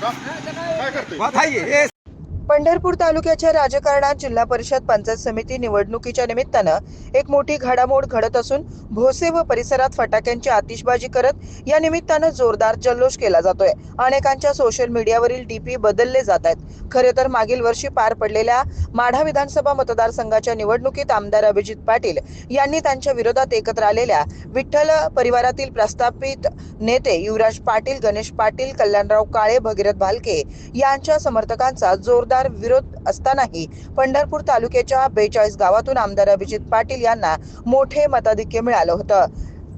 काय करतोय? पंढरपूर तालुक्याच्या राजकारणात जिल्हा परिषद पंचायत समिती निवडणुकीच्या निमित्तानं एक मोठी घडामोड घडत असून भोसे व परिसरात फटाक्यांची आतिषबाजी करत या निमित्तानं जोरदार जल्लोष केला जातोय. अनेकांच्या सोशल मीडियावरील डीपी बदलले जात आहेत. खरे तर मागील वर्षी पार पडलेल्या माढा विधानसभा मतदारसंघाच्या निवडणुकीत आमदार अभिजित पाटील यांनी त्यांच्या विरोधात एकत्र आलेल्या विठ्ठल परिवारातील प्रस्थापित नेते युवराज पाटील गणेश पाटील कल्याणराव काळे भगीरथ भालके यांच्या समर्थकांचा जोरदार जोरदार विरोध असतानाही पंढरपूर तालुक्याच्या बेचाळीस गावातून आमदार अभिजित पाटील यांना मोठे मताधिक्य मिळालं होतं.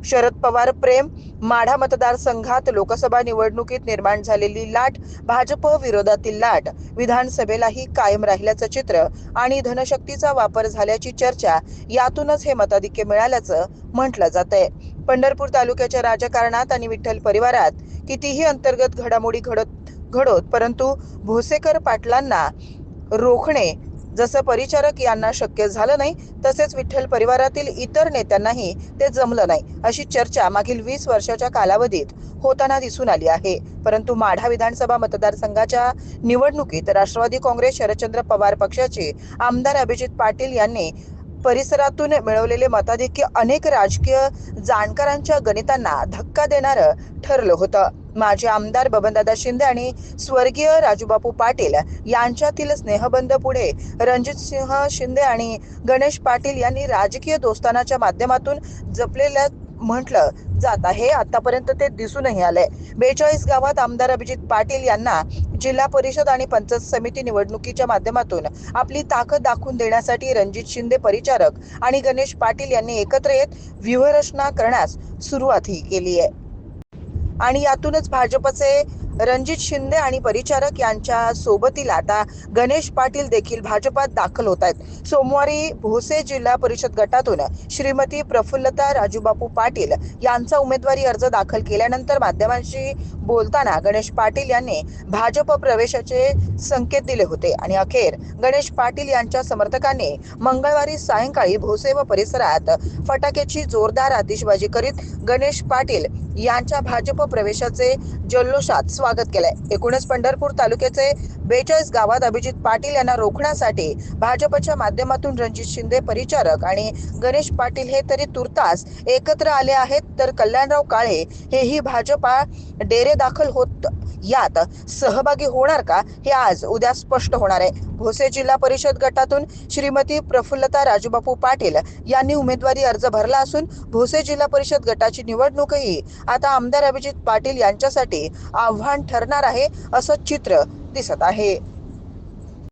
शरद पवार प्रेम माढा मतदारसंघात लोकसभा निवडणुकीत निर्माण झालेली लाट भाजप विरोधातील लाट विधानसभेलाही कायम राहिल्याचं चित्र आणि धनशक्तीचा वापर झाल्याची चर्चा यातूनच हे मताधिक्य मिळाल्याचं म्हटलं जात आहे पंढरपूर तालुक्याच्या राजकारणात आणि विठ्ठल परिवारात कितीही अंतर्गत घडामोडी घडत घडोत परंतु भोसेकर पाटलांना रोखणे जसं परिचारक यांना शक्य झालं नाही तसेच विठ्ठल परिवारातील इतर नेत्यांनाही ते जमलं नाही अशी चर्चा मागील वीस वर्षाच्या कालावधीत होताना दिसून आली आहे. परंतु माढा विधानसभा मतदारसंघाच्या निवडणुकीत राष्ट्रवादी काँग्रेस शरदचंद्र पवार पक्षाचे आमदार अभिजित पाटील यांनी परिसरातून मिळवलेले मताधिक्य अनेक राजकीय जाणकारांच्या गणितांना धक्का देणारं ठरलं होतं. माजी आमदार बबनदादा शिंदे आणि स्वर्गीय राजूबापू पाटील यांच्यातील स्नेहबंध पुढे रणजित सिंह शिंदे आणि गणेश पाटील यांनी राजकीय दोस्तानाच्या माध्यमातून जपलेल्या म्हटलं जात आहे. आतापर्यंत ते दिसूनही आलंय. बेचाळीस गावात आमदार अभिजित पाटील यांना जिल्हा परिषद आणि पंचायत समिती निवडणुकीच्या माध्यमातून आपली ताकद दाखवून देण्यासाठी रणजित शिंदे परिचारक आणि गणेश पाटील यांनी एकत्र येत व्यूहरचना करण्यास सुरुवातही केली आहे. आणि यातूनच भाजपचे रणजित शिंदे आणि परिचारक यांच्या सोबतीला आता गणेश पाटील देखील भाजपात दाखल होत आहेत. सोमवारी भोसे जिल्हा परिषद गटातून श्रीमती प्रफुल्लता राजूबापू पाटील यांचा उमेदवारी अर्ज दाखल केल्यानंतर माध्यमांशी बोलताना गणेश पाटील यांनी भाजप प्रवेशाचे संकेत दिले होते. आणि अखेर गणेश पाटील यांच्या समर्थकांनी मंगळवारी सायंकाळी भोसे व परिसरात फटाक्याची जोरदार आतिषबाजी करीत गणेश पाटील यांच्या भाजप प्रवेशाचे जल्लोषात स्वागत केलंय. एकूणच पंढरपूर तालुक्याचे बेचाळीस गावात अभिजित पाटील यांना रोखण्यासाठी भाजपच्या माध्यमातून रणजित शिंदे परिचारक आणि गणेश पाटील हे तरी तुर्तास एकत्र आले आहेत. तर कल्याणराव काळे हेही भाजपा डेरे दाखल होत यात सहभागी होणार का हे आज उद्या स्पष्ट होणार आहे. भोसे जिल्हा परिषद गटातून श्रीमती प्रफुल्लता राजूबापू पाटील यांनी उमेदवारी अर्ज भरला असून भोसे जिल्हा परिषद गटाची निवडणूकही आता आमदार अभिजित पाटील यांच्यासाठी आव्हान ठरणार आहे असं चित्र दिसत आहे.